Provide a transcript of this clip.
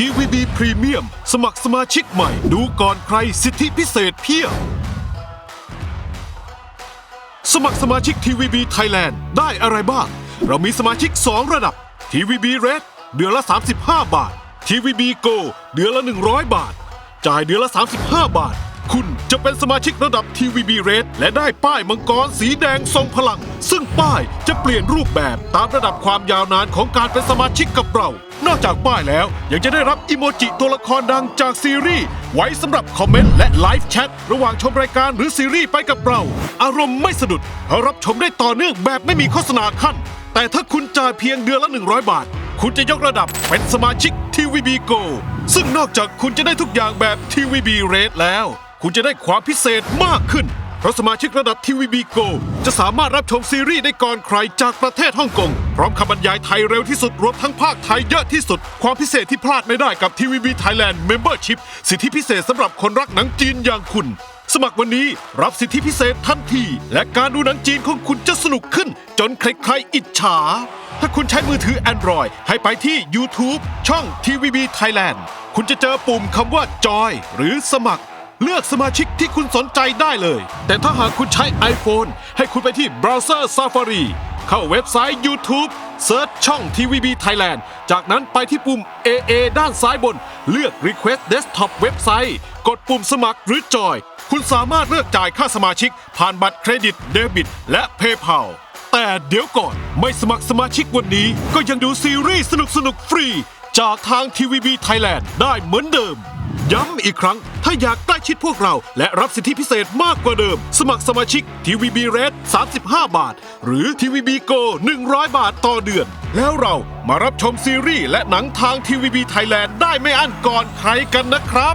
ทีวีบีพรีเมียมสมัครสมาชิกใหม่ ดูก่อนใครสิทธิพิเศษเพียบ สมัครสมาชิกทีวีบีไทยแลนด์ได้อะไรบ้าง เรามีสมาชิก 2 ระดับทีวีบีเรดเดือนละ 35 บาททีวีบีโกเดือนละ 100 บาท จ่ายเดือนละ 35 บาท คุณจะเป็นสมาชิกระดับ TVB Red และได้ป้ายมังกรสีแดงทรงพลัง ซึ่งป้ายจะเปลี่ยนรูปแบบตามระดับความยาวนานของการเป็นสมาชิกกับเรา นอกจากป้ายแล้วยังจะได้รับอิโมจิตัวละครดังจากซีรีส์ ไว้สำหรับคอมเมนต์และไลฟ์แชทระหว่างชมรายการหรือซีรีส์ไปกับเรา อารมณ์ไม่สะดุดเราะรับชมได้ต่อเนื่องแบบไม่มีโฆษณาขั้น แต่ถ้าคุณจ่ายเพียงเดือนละ 100 บาท คุณจะยกระดับเป็นสมาชิก TVB Go ซึ่งนอกจากคุณจะได้ทุกอย่างแบบ TVB Red แล้ว คุณจะได้ความพิเศษมากขึ้นเพราะสมาชิกระดับ TVB Go จะสามารถรับชมซีรีส์ได้ก่อนใครจากประเทศฮ่องกง พร้อมคำบรรยายไทยเร็วที่สุด รวมทั้งภาคไทยเยอะที่สุด ความพิเศษที่พลาดไม่ได้กับ TVB Thailand Membership สิทธิพิเศษสำหรับคนรักหนังจีนอย่างคุณ สมัครวันนี้รับสิทธิพิเศษทันที และการดูหนังจีนของคุณจะสนุกขึ้น จนใครๆอิจฉา ถ้าคุณใช้มือถือ Android ให้ไปที่ YouTube ช่อง TVB Thailand คุณจะเจอปุ่มคำว่าจอยหรือสมัคร เลือกสมาชิกที่คุณสนใจได้เลย แต่ถ้าหากคุณใช้ iPhone ให้คุณไปที่เบราว์เซอร์ Safari เข้าเว็บไซต์ YouTube เซิร์ชช่อง TVB Thailand จากนั้นไปที่ปุ่ม AA ด้านซ้ายบน เลือก Request Desktop เว็บไซต์ กดปุ่มสมัครหรือจอย คุณสามารถเลือกจ่ายค่าสมาชิก ผ่านบัตรเครดิตเดบิต และ PayPal แต่เดี๋ยวก่อนไม่สมัครสมาชิกวันนี้ ก็ยังดูซีรีส์สนุกๆฟรี จากทาง TVB Thailand ได้เหมือนเดิม ย้ำอีกครั้ง ถ้าอยากใกล้ชิดพวกเรา และรับสิทธิพิเศษมากกว่าเดิม สมัครสมาชิก TVB Red 35 บาท หรือ TVB Go 100 บาทต่อเดือน แล้วเรามารับชมซีรีส์และหนังทาง TVB Thailand ได้ไม่อั้นก่อนใครกันนะครับ